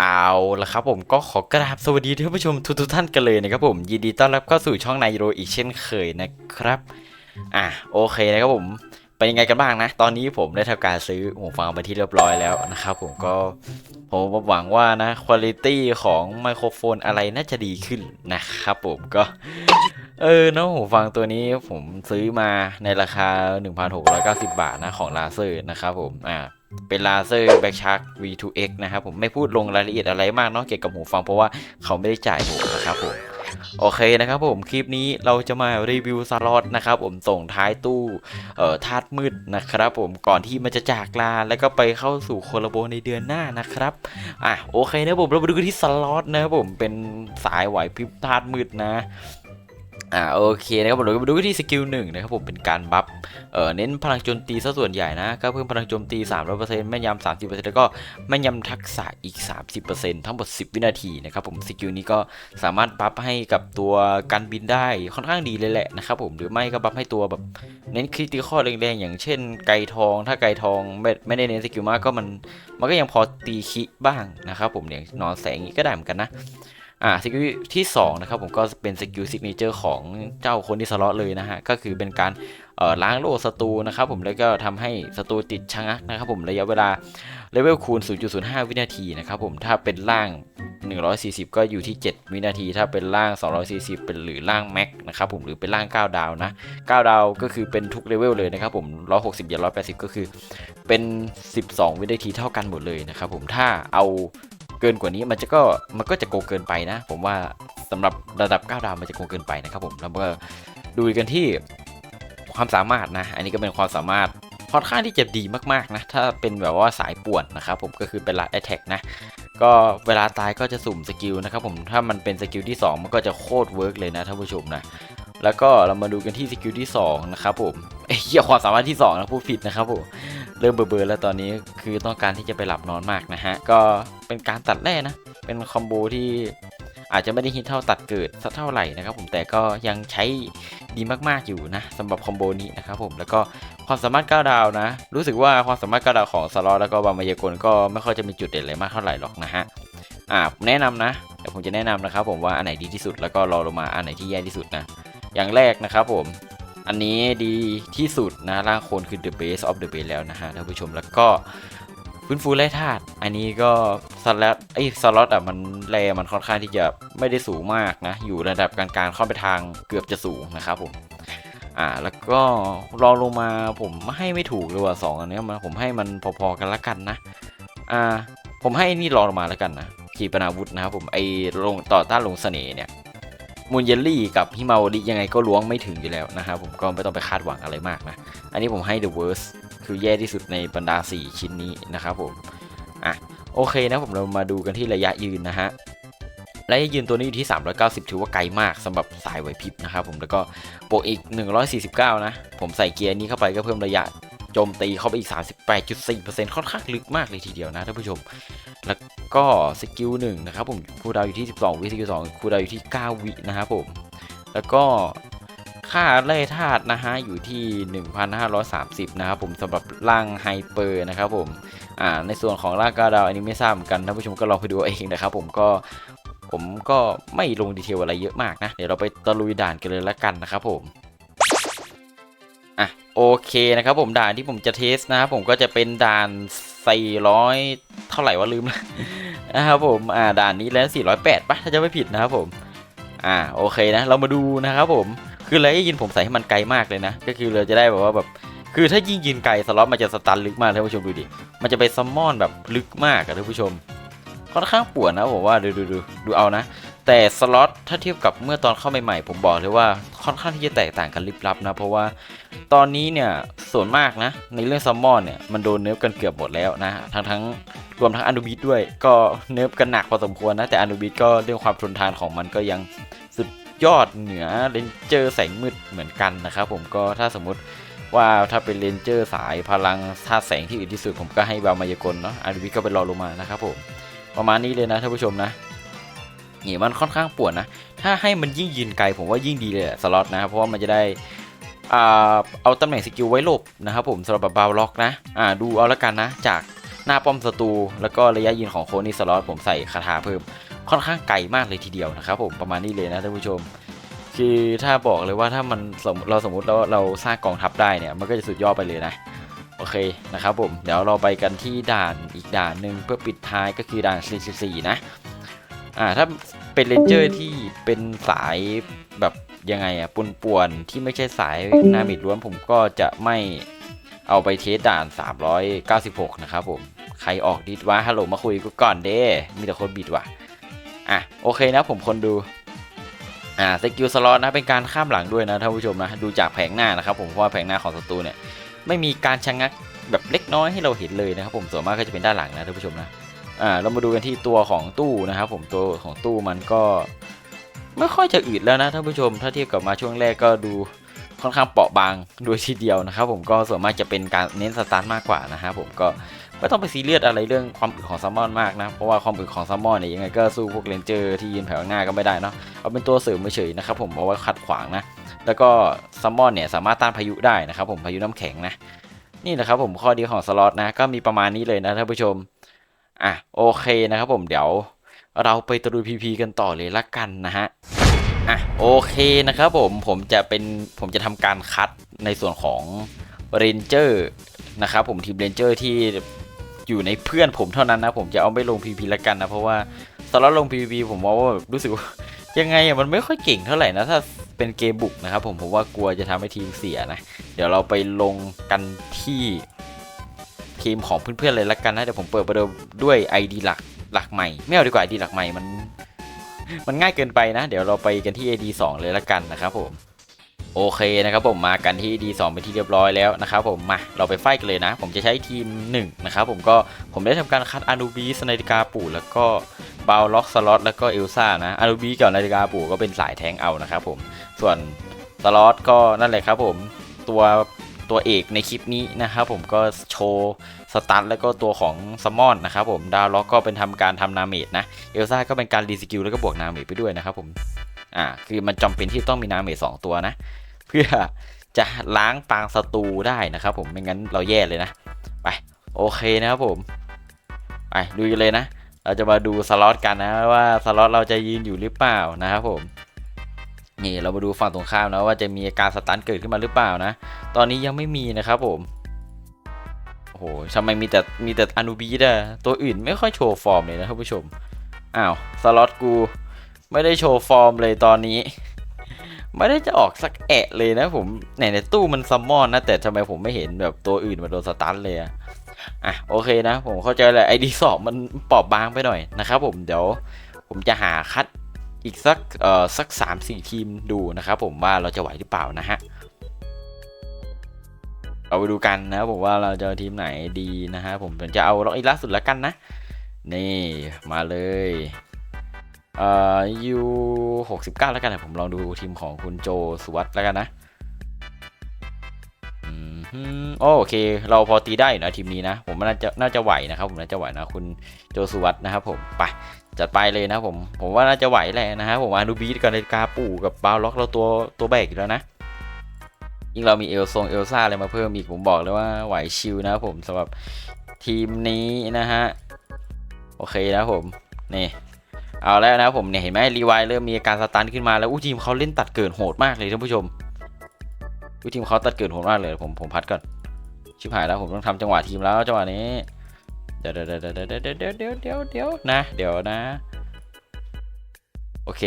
เอาละครับผมก็ขอกราบสวัสดีท่านผู้ชมทุกๆท่านกันเลยนะครับผมยินดีต้อนรับเข้าสู่ช่องนายโรอีกเช่นเคยนะครับ อะโอเคนะครับผม เป็นยังไงกันบ้างนะ ตอนนี้ผมได้ทำการซื้อหูฟังไปที่เรียบร้อยแล้วนะครับผมก็ผมหวังว่านะคุณภาพของไมโครโฟนอะไรน่าจะดีขึ้นนะครับผมก็เออเนาะหูฟังตัวนี้ผมซื้อมาในราคา 1,690 บาทนะของลาเซอร์นะครับผมอ่าเป็นลาเซอร์แบ็กชาร์ก V2X นะครับผมไม่พูดลงรายละเอียดอะไรมากเนาะเกี่ยวกับหูฟังเพราะว่าเขาไม่ได้จ่ายผมนะครับผม โอเคนะครับผมคลิปนี้เราจะมารีวิวสล็อตนะครับผมส่งท้ายตู้เอ่อธาตุมืดนะครับผมก่อนที่มันจะจากลาแล้วก็ไปเข้าสู่โคลาโบในเดือนหน้านะครับอะโอเคนะผมเราไปดูกันที่สล็อตนะครับผมเป็นสายไหวพริบธาตุมืดนะ อ่าโอเคนะครับผมเรามาดูกันที่สกิลหนึ่งนะครับผมเป็นการบัฟเอ่อเน้นพลังโจมตีซะส่วนใหญ่นะก็เพิ่มพลังโจมตี 300%แม่นยำ30%แล้วก็แม่นยำทักษะอีก 30%ทั้งหมด 10 วินาทีนะครับผมสกิลนี้ก็สามารถบัฟให้กับตัวการบินได้ค่อนข้างดีเลยแหละนะครับผมหรือไม่ก็บัฟให้ตัวแบบเน้นคริติคอลแรงๆอย่างเช่นไก่ทอง ถ้าไก่ทองไม่ไม่ได้เน้นสกิลมากก็มันมันก็ยังพอตีคิบ้างนะครับผมอย่างนอนแสงอย่างนี้ก็ได้เหมือนกันนะ อ่าสกิลที่2นะครับผมก็เป็นสกิลซิกเนเจอร์ของเจ้าคนที่สล็อตเลยนะฮะ ก็คือเป็นการล้างโล่ศัตรูนะครับผมแล้วก็ทำให้ศัตรูติดชะงักนะครับผมระยะเวลาเลเวลคูณ 0.05 วินาทีนะครับผมถ้าเป็นล่าง 140 ก็อยู่ที่ 7 วินาที ถ้าเป็นล่าง 240 เป็นหรือล่างแม็กนะครับผมหรือเป็นล่าง 9 ดาวนะ 9 ดาวก็คือเป็นทุกเลเวลเลยนะครับผม160อย่า180 ก็คือเป็น 12 วินาทีเท่ากันหมดเลยนะครับผมถ้าเอา เกินกว่านี้มันจะก็มันก็จะโกงเกินไปนะ ผมว่าสำหรับระดับ9ดาวมันจะโกงเกินไปนะครับผมแล้วก็ดูกันที่ความสามารถนะ อันนี้ก็เป็นความสามารถค่อนข้างที่จะดีมากๆนะถ้าเป็นแบบว่าสายป่วนนะครับผมก็คือเป็นลัดแอทแทกนะก็เวลาตายก็จะสุ่มสกิลนะครับผมถ้ามันเป็นสกิลที่ 2 มันก็จะโคตรเวิร์กเลยนะท่านผู้ชมนะ แล้วก็เรามาดูกันที่สกิลที่2นะครับผมเอ้ยเหี้ยความสามารถที่2นะพูดผิดนะครับผมเริ่มเบลอๆแล้วตอนนี้คือต้องการที่จะไปหลับนอนมากนะฮะ ก็เป็นการตัดแร่นะ เป็นคอมโบที่อาจจะไม่ได้ฮิตเท่าตัดเกิดสักเท่าไหร่นะครับผมแต่ก็ยังใช้ดีมากๆอยู่นะสำหรับคอมโบนี้นะครับผมแล้วก็ความสามารถ9ดาวนะ รู้สึกว่าความสามารถ9ดาวของสล็อตแล้วก็บามายากลก็ไม่ค่อยจะมีจุดเด่นอะไรมากเท่าไหร่หรอกนะฮะอ่าผมแนะนำนะเดี๋ยวผมจะแนะนำนะครับผมว่าอันไหนดีที่สุดแล้วก็รอลงมาอันไหนที่แย่ที่สุดนะ อย่างแรกนะครับผม อันนี้ดีที่สุดนะร่างโคนคือ the base of the base แล้วนะฮะท่านผู้ชมแล้วก็ฟื้นฟูแร่ธาตุอันนี้ก็สล็อตไอ้สล็อตอะมันแรมันค่อนข้างที่จะไม่ได้สูงมากนะ อยู่ระดับกลางๆเข้าไปทางเกือบจะสูงนะครับผมอ่าแล้วก็รองลงมาผมให้ไม่ถูกเลยว่ะสองอันนี้มันผมให้มันพอๆกันละกันนะอ่าผมให้นี่รองลงมาแล้วกันนะขีปนาวุธนะครับผมไอ้ลงต่อต้านลงเสน่ห์เนี่ย มูนเยลลี่กับฮิมาวริยังไงก็ล้วงไม่ถึงอยู่แล้วนะครับผมก็ไม่ต้องไปคาดหวังอะไรมากนะ อันนี้ผมให้ The Worst คือแย่ที่สุดในบรรดา 4 ชิ้นนี้นะครับผม อะ โอเคนะผมเรามาดูกันที่ระยะยืนนะฮะระยะยืนตัวนี้อยู่ที่ 390 ถือว่าไกลมากสำหรับสายไหวพริบนะครับผมแล้วก็โปกอีก 149 นะ ผมใส่เกียร์นี้เข้าไปก็เพิ่มระยะ โจมตีเข้าไปอีก 38.4%ค่อนข้างลึกมากเลยทีเดียวนะท่านผู้ชม แล้วก็สกิลหนึ่งนะครับผมคูดาวอยู่ที่ 12 วิสกิล2คูดาวอยู่ที่ 9 วินะครับผม แล้วก็ค่าแร่ธาตุนะฮะอยู่ที่ 1,530 นะครับผมสำหรับร่างไฮเปอร์นะครับผมอ่าในส่วนของร่างกาดาวอันนี้ไม่ทราบเหมือนกันท่านผู้ชมก็ลองไปดูเองนะครับผมก็ผมก็ไม่ลงดีเทลอะไรเยอะมากนะ เดี๋ยวเราไปตะลุยด่านกันเลยละกันนะครับผม โอเคนะครับผมด่านที่ผมจะเทสนะครับผมก็จะเป็นด่าน400 เท่าไหร่วะลืมแล้วนะครับผมอ่าด่านนี้แล้ว 408ปะถ้าจะไม่ผิดนะครับผม อ่าโอเคนะเรามาดูนะครับผมคืออะไรยินผมใส่ให้มันไกลมากเลยนะ ก็คือเราจะได้แบบว่าแบบคือถ้ายิ่งยืนไกลสล็อตมันจะสตันลึกมากท่านผู้ชมดูดิมันจะไปซัมมอนแบบลึกมากอะท่านผู้ชมค่อนข้างปวดนะผมว่าดูดูดูดูเอานะ แต่สล็อตถ้าเทียบกับเมื่อตอนเข้าใหม่ๆผมบอกเลยว่าค่อนข้างที่จะแตกต่างกันลิบลับนะเพราะว่าตอนนี้เนี่ยส่วนมากนะในเรื่องซัมมอนเนี่ยมันโดนเนิร์ฟกันเกือบหมดแล้วนะทั้งทั้งรวมทั้งอนุบิดด้วย ก็เนิร์ฟกันหนักพอสมควรนะแต่อนุบิดก็เรื่องความทนทานของมันก็ยังสุดยอดเหนือเลนเจอร์แสงมืดเหมือนกันนะครับผมก็ถ้าสมมติว่าถ้าเป็นเลนเจอร์สายพลังธาตุแสงที่อื่นที่สุดผมก็ให้บามายากลเนาะอนุบิดก็เป็นรอลงมานะครับผม ประมาณนี้เลยนะท่านผู้ชมนะ นี่มันค่อนข้างปวดนะ ถ้าให้มันยิ่งยืนไกลผมว่ายิ่งดีเลยสล็อตนะเพราะว่ามันจะได้เอาตำแหน่งสกิลไว้หลบนะครับผมสำหรับบาวล็อกนะอ่าดูเอาละกันนะ จากหน้าป้อมศัตรูแล้วก็ระยะยิงของโคนี่สล็อตผมใส่คาถาเพิ่มค่อนข้างไกลมากเลยทีเดียวนะครับผมประมาณนี้เลยนะท่านผู้ชม คือถ้าบอกเลยว่าถ้ามันมเราสมมติเราเราสร้างกองทัพได้เนี่ยมันก็จะสุดยอดไปเลยนะโอเคนะครับผมเดี๋ยวเราไปกันที่ด่านอีกด่านหนึ่งเพื่อปิดท้ายก็คือด่าน 44 นะ อ่าถ้าเป็นเลนเจอร์ที่เป็นสายแบบยังไงอะปุนป่วนที่ไม่ใช่สายนามิดล้วนผมก็จะไม่เอาไปเทสด่าน 396 นะครับผม ใครออกดิดว่าฮัลโหลมาคุยกูก่อนเด้มีแต่คนบิดว่ะ อะ โอเคนะผมคนดูอ่าสกิลสล็อตนะ เป็นการข้ามหลังด้วยนะท่านผู้ชมนะ ดูจากแผงหน้านะครับผมเพราะว่าแผงหน้าของศัตรูเนี่ย ไม่มีการชะงักแบบเล็กน้อยให้เราเห็นเลยนะครับผมส่วนมากก็จะเป็นด้านหลังนะท่านผู้ชมนะ อ่าเรามาดูกันที่ตัวของตู้นะครับ ผมตัวของตู้มันก็ไม่ค่อยจะอืดแล้วนะท่านผู้ชม ถ้าเทียบกับมาช่วงแรกก็ดูค่อนข้างเปราะบางโดยทีเดียวนะครับ ผมก็ส่วนมากจะเป็นการเน้นสตาร์ทมากกว่านะฮะผมก็ไม่ต้องไปซีเรียสอะไรเรื่องความอึดของซัมมอนมากนะ เพราะว่าความอึดของซัมมอนเนี่ยยังไงก็สู้พวกเลนเจอร์ที่ยืนแถวหน้าก็ไม่ได้เนาะเอาเป็นตัวเสริมเฉยๆนะครับผมเอาไว้ขัดขวางนะ แล้วก็ซัมมอนเนี่ยสามารถต้านพายุได้นะครับผมพายุน้ำแข็งนะนี่แหละครับผมข้อดีของสล็อตนะก็มีประมาณนี้เลยนะท่านผู้ชม อะโอเคนะครับผมเดี๋ยวเราไปตะลุยพีพีกันต่อเลยละกันนะฮะอะโอเคนะครับผมผมจะเป็นผมจะทำการคัดในส่วนของเรนเจอร์นะครับผมทีมเรนเจอร์ที่อยู่ในเพื่อนผมเท่านั้นนะ ผมจะเอาไม่ลงพีพีละกันนะ เพราะว่าสล็อตลงพีพีผมว่าแบบรู้สึกยังไงอะมันไม่ค่อยเก่งเท่าไหร่นะ ถ้าเป็นเกมบุกนะครับผมผมว่ากลัวจะทำให้ทีมเสียนะ เดี๋ยวเราไปลงกันที่ ทีมของเพื่อนๆเลยละกันนะเดี๋ยวผมเปิดประเดิมด้วย ID หลักหลักใหม่ ไม่เอาดีกว่า ID หลักใหม่มัน มันง่ายเกินไปนะ เดี๋ยวเราไปกันที่ ID 2 เลยละกันนะครับผมโอเคนะครับผมมากันที่ ID 2เป็นที่เรียบร้อยแล้วนะครับผมมาเราไปไฟกันเลยนะ ผมจะใช้ทีม1นะครับผมก็ผมได้ทำการคัดอานูบีสนาฬิกาปู่แล้วก็บาวล็อกสล็อตแล้วก็เอลซ่านะอารูบีกับนาฬิกาปู่ก็เป็นสายแทงเอานะครับผมส่วนสล็อตก็นั่นแหละครับผมตัว ตัวเอกในคลิปนี้นะครับผมก็โชว์สตันแล้วก็ตัวของซัมมอนนะครับผมดาวล็อกก็เป็นทำการทำนาเมจนะเอลซ่าก็เป็นการรีสกิลแล้วก็บวกนาเมจไปด้วยนะครับผมอ่าคือมันจำเป็นที่ต้องมีนาเมจสองตัวนะ เพื่อจะล้างปางศัตรูได้นะครับผมไม่งั้นเราแย่เลยนะ ไปโอเคนะครับผม ไปดูกันเลยนะ เราจะมาดูสล็อตกันนะว่าสล็อตเราจะยืนอยู่หรือเปล่านะครับผม นี่เรามาดูฝั่งตรงข้ามนะว่าจะมีอาการสตันเกิดขึ้นมาหรือเปล่านะ ตอนนี้ยังไม่มีนะครับผม โอ้โหทำไมมีแต่มีแต่อนูบีดอะตัวอื่นไม่ค่อยโชว์ฟอร์มเลยนะท่านผู้ชม อ้าวสล็อตกูไม่ได้โชว์ฟอร์มเลยตอนนี้ ไม่ได้จะออกสักแอะเลยนะผมไหนในตู้มันซัมมอนนะแต่ทำไมผมไม่เห็นแบบตัวอื่นมาโดนสตันเลยอะอะโอเคนะ ผมเข้าใจแหละไอดีสองมันปราะบางไปหน่อยนะครับผมเดี๋ยวผมจะหาคัด อีกสักเอ่อสักสามสี่ทีมดูนะครับผมว่าเราจะไหวหรือเปล่านะฮะเราไปดูกันนะผมว่าเราจะทีมไหนดีนะฮะผมจะเอาล็อกอีล่าสุดแล้วกันนะ นี่มาเลยเอ่อยูหกสิบเก้าแล้วกันผมลองดูทีมของคุณโจสุวัตแล้วกันนะ โอเค เราพอตีได้อยู่นะทีมนี้นะ ผมน่าจะน่าจะไหวนะครับ ผมน่าจะไหวนะคุณโจสุวัตนะครับผมไปจัดไปเลยนะผม ผมว่าน่าจะไหวแหละนะฮะผมอานูบีกับนาฬิกาปู่กับบาวล็อกเราตัวตัวแบกอีกแล้วนะยิ่งเรามีเอลซงเอลซ่าอะไรมาเพิ่มอีกผมบอกเลยว่าไหวชิลนะครับผมสำหรับทีมนี้นะฮะโอเคนะผมนี่เอาแล้วนะผมเนี่ยเห็นไหมรีไวเริ่มมีอาการสตันขึ้นมาแล้วอู้ทีมเขาเล่นตัดเกิดโหดมากเลยท่านผู้ชม วิทีมเขาตัดเกิดโหดมากเลยผมผมพัดก่อนชิบหายแล้วผมต้องทำจังหวะทีมแล้วจังหวะนี้เดี๋ยวเดี๋ยวเดี๋ยวเดี๋ยวเดี๋ยวเดี๋ยวเดี๋ยวเดี๋ยวนะ เดี๋ยวนะ โอเค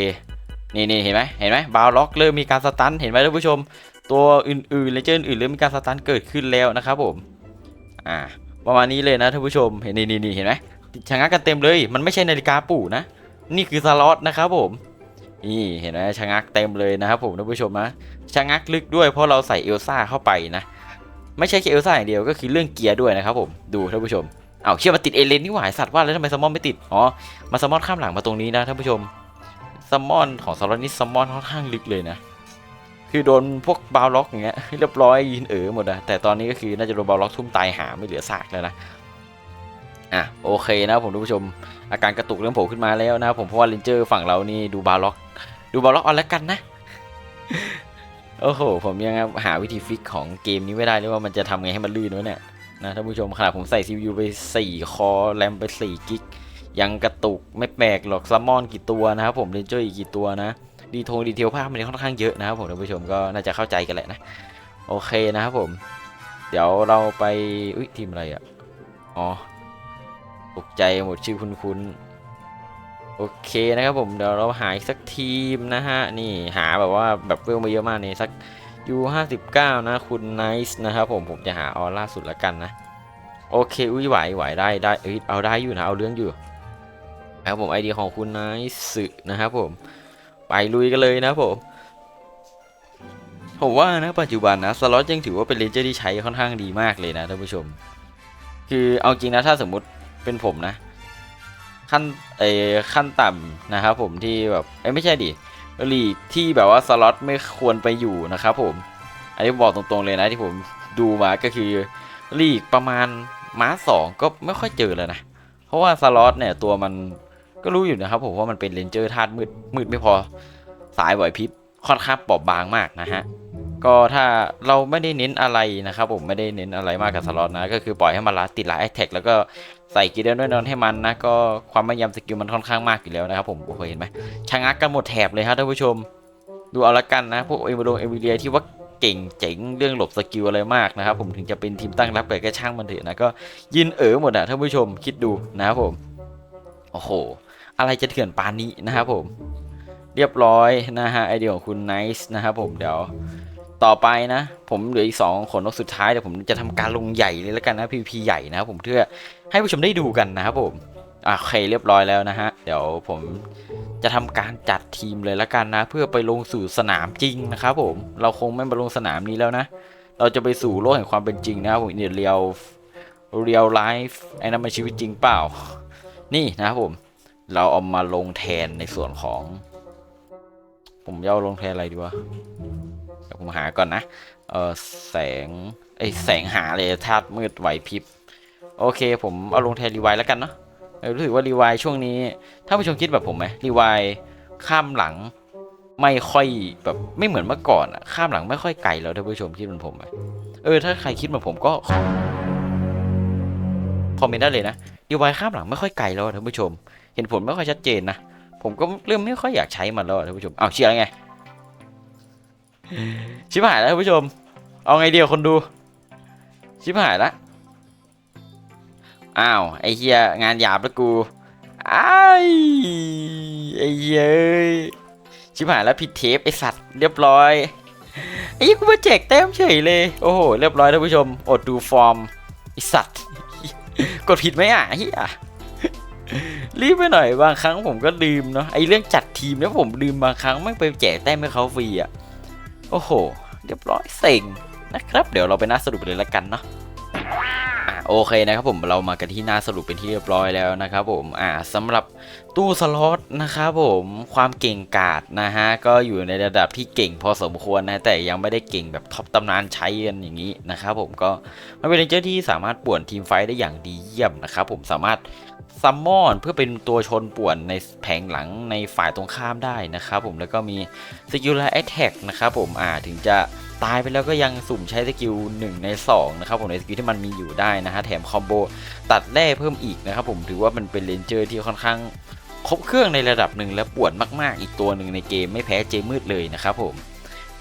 นี่นี่เห็นไหมเห็นไหมบาวล็อกเริ่มมีการสตันเห็นไหมท่านผู้ชม ตัวอื่นๆเลเจอร์อื่นเริ่มมีการสตันเกิดขึ้นแล้วนะครับผมอ่าประมาณนี้เลยนะท่านผู้ชมเห็นนี่นี่นี่เห็นไหมชะงักกันเต็มเลย มันไม่ใช่นาฬิกาปู่นะ นี่คือสล็อตนะครับผม นี่เห็นไหมชะงักเต็มเลยนะครับผมท่านผู้ชมนะชะงักลึกด้วยเพราะเราใส่เอลซ่าเข้าไปนะ ไม่ใช่แค่เอลซ่าอย่างเดียวก็คือเรื่องเกียร์ด้วยนะครับผมดูท่านผู้ชมเอาวเชื่อมาติดเอเลนนี่หวาไอ้สัตว์ว่าแล้วทำไมซัมมอนไม่ติดอ๋อมาซัมมอนข้ามหลังมาตรงนี้นะท่านผู้ชมซัมมอนของซาร์นี่ซัมมอนค่อนข้างลึกเลยนะ คือโดนพวกบาวล็อกอย่างเงี้ยเรียบร้อยยืนเอ๋อหมดอะแต่ตอนนี้ก็คือน่าจะโดนบาวล็อกทุ่มตายหาไม่เหลือซากแล้วนะ อะโอเคนะผมท่านผู้ชม อาการกระตุกเริ่มโผล่ขึ้นมาแล้วนะผมเพราะว่าเลนเจอร์ฝั่งเรานี่ดูบาล็อก ดูบาล็อกเอาแล้วกันนะ โอ้โห ผมยังหาวิธีฟิกของเกมนี้ไม่ได้เลยว่ามันจะทำไงให้มันลื่นวะเนี่ยนะท่านผู้ชมขนาดผมใส่ CPU ไป 4 คอแรมไป 4 กิกยังกระตุกไม่แปลกหรอกซัมมอนกี่ตัวนะครับผมเรนเจอร์อีกกี่ตัวนะดีทงดีเทลภาพมันค่อนข้างเยอะนะครับผมท่านผู้ชมก็น่าจะเข้าใจกันแหละนะ โอเคนะครับผม เดี๋ยวเราไปอุ้ยทีมอะไรอะอ๋อ ตกใจหมดชื่อคุ้นๆ โอเคนะครับผม เดี๋ยวเราหาอีกสักทีมนะฮะ นี่หาแบบว่าแบบเวลมาเยอะมากนี่สักยูห้าสิบเก้านะคุณไนซ์นะครับผมผมจะหาเอาล่าสุดละกันนะ โอเค อุ้ยไหวไหวได้ได้เอ้ยเอาได้อยู่นะ เอาเรื่องอยู่นะครับผมไอเดียของคุณไนซ์นะครับผม ไปลุยกันเลยนะผมผมว่านะปัจจุบันนะสล็อตยังถือว่าเป็นเลนเจอร์ที่ใช้ค่อนข้างดีมากเลยนะท่านผู้ชม คือเอาจริงนะถ้าสมมติ เป็นผมนะ ขั้นเอขั้นต่ำนะครับผมที่แบบเอ้ไม่ใช่ดิลีกที่แบบว่าสล็อตไม่ควรไปอยู่นะครับผมอันนี้บอกตรงๆเลยนะที่ผมดูมาก็คือลีกประมาณม้าสองก็ไม่ค่อยเจอแล้วนะ เพราะว่าสล็อตเนี่ยตัวมันก็รู้อยู่นะครับผมว่ามันเป็นเลนเจอร์ธาตุมืดมืดไม่พอสายไหวพริบค่อนข้างเปราะบางมากนะฮะก็ถ้าเราไม่ได้เน้นอะไรนะครับผมไม่ได้เน้นอะไรมากกับสล็อตนะ ก็คือปล่อยให้มันลัดติดหลายแอคแท็กแล้วก็ ใส่กีเดนด้วยนอนให้มันนะก็ความไม่ยำสกิลมันค่อนข้างมากอยู่แล้วนะครับผมโอ้โหเห็นไหมชะงักกันหมดแถบเลยครับท่านผู้ชม ดูเอาละกันนะพวกเอเวอร์โดเอเวเรียที่ว่าเก่งเจ๋งเรื่องหลบสกิลอะไรมากนะครับผมถึงจะเป็นทีมตั้งรับแต่ก็ช่างมันเถอะนะก็ยินเอ๋อหมดอะท่านผู้ชมคิดดูนะครับผมโอ้โห อะไรจะเถื่อนปานนี้นะครับผม เรียบร้อยนะฮะไอเดียของคุณไนซ์นะครับผมเดี๋ยวต่อไปนะ ผมเหลืออีก 2 ขนนกสุดท้ายเดี๋ยวผมจะทำการลงใหญ่เลยแล้วกันนะ PVP ใหญ่นะครับผมเพื่อ ให้ผู้ชมได้ดูกันนะครับผมโอเคเรียบร้อยแล้วนะฮะ เดี๋ยวผมจะทำการจัดทีมเลยล้วกันนะ เพื่อไปลงสู่สนามจริงนะครับผมเราคงไม่มาลงสนามนี้แล้วนะ เราจะไปสู่โลกแห่งความเป็นจริงนะครับผมเนี่ยเรียลเรียลไลฟ์ไอ้นั่นมันชีวิตจริงเปล่า นี่นะครับผมเราเอามาลงแทนในส่วนของ ผมจะเอาลงแทนอะไรดีวะเดี๋ยวผมหาก่อนนะเออแสงไอแสงหาเลยธาตุมืดไหวพริบ โอเค ผมเอาลงแทนรีไวแล้วกันเนาะรู้สึกว่ารีไวช่วงนี้ถ้าผู้ชมคิดแบบผมไหมรีไวข้ามหลังไม่ค่อยแบบไม่เหมือนเมื่อก่อนอะข้ามหลังไม่ค่อยไกลแล้วท่านผู้ชมคิดเหมือนผมไหมเออถ้าใครคิดเหมือนผมก็คอมเมนต์ได้เลยนะรีไวข้ามหลังไม่ค่อยไกลแล้วท่านผู้ชม เห็นผลไม่ค่อยชัดเจนนะผมก็เริ่มไม่ค่อยอยากใช้มันแล้วท่านผู้ชมอ้าวเชียร์ไงชิบหายแล้วท่านผู้ชม เอาไงเดียวคนดู ชิบหายละ อ้าวไอ้เฮียงานหยาบแล้วกูอ้ไอ้เหี้ยเอ้ยชิบหายแล้วผิดเทปไอสัตว์เรียบร้อยไอ้กูมาแจกแต้มเฉยเลยโอ้โหเรียบร้อยท่านผู้ชม อดดูฟอร์มไอสัตว์กดผิดไหมอะเฮียรีบไปหน่อยบางครั้งผมก็ลืมเนาะไอเรื่องจัดทีมเนี่ยผมลืมบางครั้งไม่ไปแจกแต้มให้เขาฟรีอะโอ้โห เรียบร้อยเซ็งนะครับ เดี๋ยวเราไปน่าสรุปเลยละกันเนาะ โอเคนะครับผมเรามากันที่หน้าสรุปเป็นที่เรียบร้อยแล้วนะครับผมอ่าสำหรับ ตู้สล็อตนะครับผมความเก่งกาจนะฮะก็อยู่ในระดับที่เก่งพอสมควรนะแต่ยังไม่ได้เก่งแบบท็อปตำนานใช้กันอย่างนี้นะครับผมก็มันเป็นเรนเจอร์ที่สามารถป่วนทีมไฟได้อย่างดีเยี่ยมนะครับผมสามารถซัมมอนเพื่อเป็นตัวชนป่วนในแผงหลังในฝ่ายตรงข้ามได้นะครับผมแล้วก็มีสกิลและแอ t แทกนะครับผมอ่าถึงจะตายไปแล้วก็ยังสุ่มใช้สกิล1ใน2นะครับผมในสกิลที่มันมีอยู่ได้นะฮะแถมคอมโบตัดแร่เพิ่มอีกนะครับผมถือว่ามันเป็นเลนเจอร์ที่ค่อนข้าง ครบเครื่องในระดับหนึ่งและปวดมากๆ อีกตัวหนึ่งในเกมไม่แพ้เจมืดเลยนะครับผม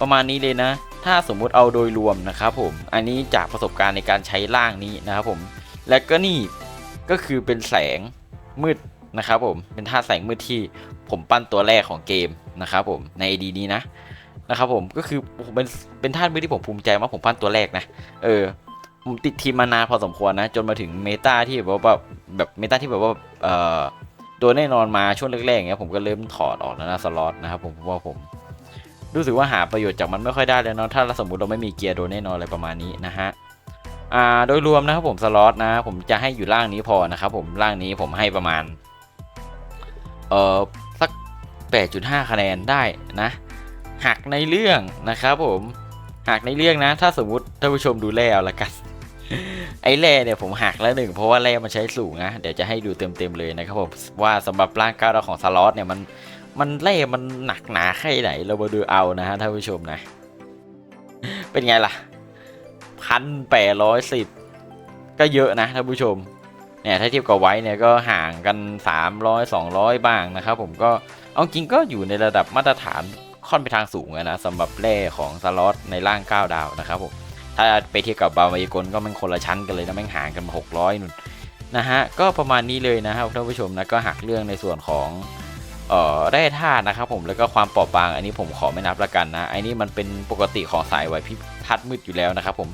ประมาณนี้เลยนะ ถ้าสมมุติเอาโดยรวมนะครับผมอันนี้จากประสบการณ์ในการใช้ล่างนี้นะครับผมและก็นี่ก็คือเป็นแสงมืดนะครับผมเป็นท่าแสงมืดที่ผมปั้นตัวแรกของเกมนะครับผมใน AD นี้นะนะครับผมก็คือผมเป็นเป็นท่ามือที่ผมภูมิใจมากผมปั้นตัวแรกนะ เออ ผมติดทีมมานานพอสมควรนะ จนมาถึงเมตาที่แบบว่าแบบเมตาที่แบบว่าเอ่อ ตัวแน่นอนมาช่วงแรกๆอย่างเงี้ยผมก็เริ่มถอดออกแล้วนะสล็อตนะครับผมเพราะว่าผมรู้สึกว่าหาประโยชน์จากมันไม่ค่อยได้แล้วเนาะถ้าสมมติเราไม่มีเกียร์โดนแน่นอนอะไรประมาณนี้นะฮะอ่าโดยรวมนะครับผมสล็อตนะ ผมจะให้อยู่ล่างนี้พอนะครับผมล่างนี้ผมให้ประมาณเอ่อสัก 8.5 คะแนนได้นะหักในเรื่องนะครับผมหักในเรื่องนะ ถ้าสมมติท่านผู้ชมดูแล่เอาละกัน ไอ้แร่เนี่ยผมหักแล้วหนึ่งเพราะว่าแร่มันใช้สูงนะเดี๋ยวจะให้ดูเต็มๆเลยนะครับผมว่าสำหรับร่างกายเราของสล็อตเนี่ยมันมันแร่มันหนักหนาแค่ไหนเรามาดูเอานะฮะท่านผู้ชมนะ เป็นไงล่ะพันแปดร้อยสิบก็เยอะนะท่านผู้ชมเนี่ยถ้าเทียบกับไว้เนี่ยก็ห่างกัน 300 200 บ้างนะครับผมก็เอาจริงก็อยู่ในระดับมาตรฐานค่อนไปทางสูงนะสำหรับแร่ของสล็อตในร่าง 9 ดาวนะครับผม ถ้าไปเทียบกับบาวายกลก็มันคนละชั้นกันเลยนะแม่งห่างกันมา600นุ่นนะฮะก็ประมาณนี้เลยนะครับท่านผู้ชมนะก็หักเรื่องในส่วนของเอ่อแร่ธาตุนะครับผมแล้วก็ความเปราะบาง อันนี้ผมขอไม่นับละกันนะไอ้นี่มันเป็นปกติของสายไหวพิธาตุมืดอยู่แล้วนะครับผม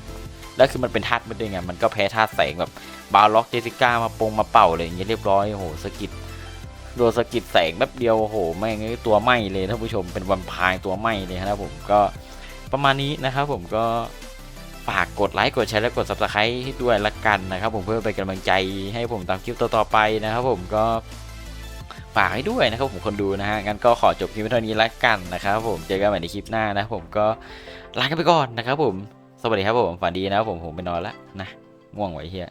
แล้วคือมันเป็นธาตุมืดด้วยไงมันก็แพ้ธาตุแสงแบบบาล็อกเจสิก้ามาปงมาเป่าอะไรอย่างเงี้ยเรียบร้อยโอ้โหสกิดโดนสกิดแสงแป๊บเดียวโอ้โหแม่งเอ้ยตัวไหมเลยท่านผู้ชมเป็นวันพายตัวไหมเลยนะครับผมก็ประมาณนี้นะครับผมก็ ฝากกดไลค์กดแชร์และกด subscribe ให้ด้วยละกันนะครับ ผมเพื่อเป็นกำลังใจให้ผมตามคลิปต่อๆไปนะครับ ผมก็ฝากให้ด้วยนะครับผมคนดูนะฮะงั้นก็ขอจบคลิปว้เท่านี้ละกันนะครับ ผมเจอกันใหม่ในคลิปหน้านะผมก็ลากันไปก่อนนะครับ ผมสวัสดีครับผมฝันดีนะครับผมผมไปนอนแล้วนะง่วงไว้เฮีย